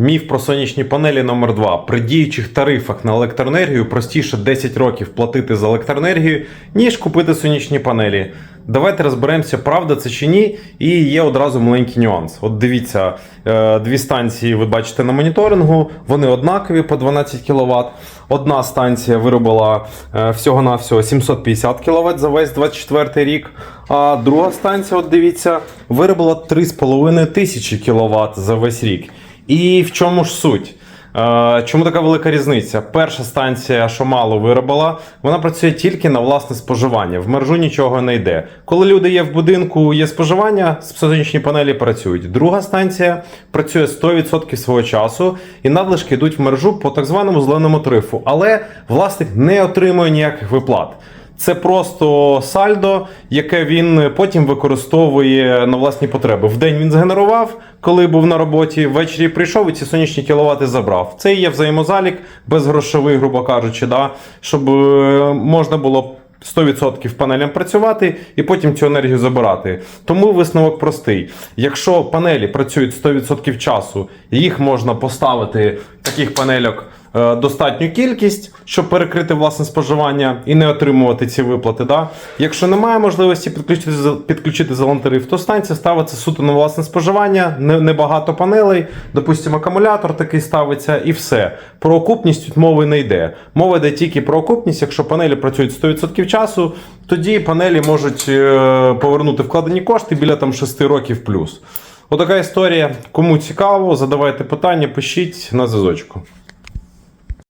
Міф про сонячні панелі номер 2 При діючих тарифах на електроенергію простіше 10 років платити за електроенергію, ніж купити сонячні панелі. Давайте розберемося, правда це чи ні. І є одразу маленький нюанс. От дивіться, е, дві станції ви бачите на моніторингу, вони однакові по 12 кВт. Одна станція виробила е, всього-навсього 750 кВт за весь 24 рік. А друга станція, от дивіться, виробила 3,5 тисячі кВт за весь рік. І в чому ж суть? Е, Чому така велика різниця? Перша станція, що мало виробила, вона працює тільки на власне споживання. В мережу нічого не йде. Коли люди є в будинку, є споживання, сонячні панелі працюють. Друга станція працює 100% свого часу, і надлишки йдуть в мережу по так званому зеленому тарифу. Але власник не отримує ніяких виплат. Це просто сальдо, яке він потім використовує на власні потреби. Вдень він згенерував, коли був на роботі, ввечері прийшов і ці сонячні кіловати забрав. Це є взаємозалік безгрошовий, грубо кажучи, да? щоб е, можна було 100% панелям працювати і потім цю енергію забирати. Тому висновок простий. Якщо панелі працюють 100% часу, їх можна поставити таких панельок достатню кількість, щоб перекрити власне споживання і не отримувати ці виплати. Да? Якщо немає можливості підключити, підключити зелений то станція ставиться суто на власне споживання, не- небагато панелей, допустимо, акумулятор такий ставиться і все. Про окупність тут мови не йде. Мова йде тільки про окупність, якщо панелі працюють 100% часу, тоді панелі можуть е, повернути вкладені кошти біля там 6 років плюс. Отака історія. Кому цікаво, задавайте питання, пишіть на зв'язочку.